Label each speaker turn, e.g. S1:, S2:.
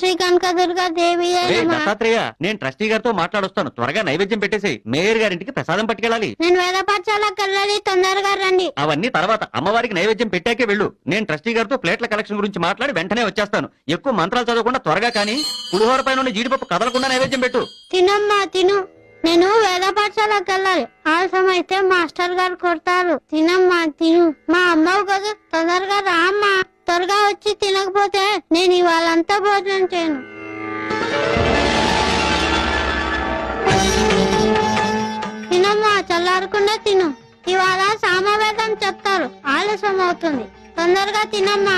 S1: శ్రీ కనకదుర్గా దేవి
S2: దత్తాత్రేయ నేను ట్రస్టీ గారితో మాట్లాడొస్తాను. త్వరగా నైవేద్యం పెట్టేసి మేయర్ గారింటికి ప్రసాదం పట్టుకెళ్ళాలి.
S1: నేను వేద పాఠశాలకు వెళ్ళాలి తొందరగా రండి.
S2: అవన్నీ తర్వాత అమ్మవారికి నైవేద్యం పెట్టాకే వెళ్ళు. నేను ట్రస్టీ గారితో ప్లేట్ల కలెక్షన్ గురించి మాట్లాడి వెంటనే వచ్చేస్తాను. ఎక్కువ మంత్రాలు చదవకుండా త్వరగా కానీ పులిహోర పైన జీడిపప్పు కదలకుండా నైవేద్యం పెట్టు.
S1: తినమ్మా తిను. నేను వేద పాఠశాలకు వెళ్ళాలి ఆలస్యం అయితే మాస్టర్ గారు కొడతారు. తినమ్మా తిను. మా అమ్మవు కదా తొందరగా రా అమ్మా త్వరగా వచ్చి లేకపోతే నేను ఇవాళంతా భోజనం చేయను. తినమ్మా చల్లారకుండా తిను. ఇవాళ సామవేదం చెప్తారు. ఆలస్యం అవుతుంది తొందరగా తినమ్మా.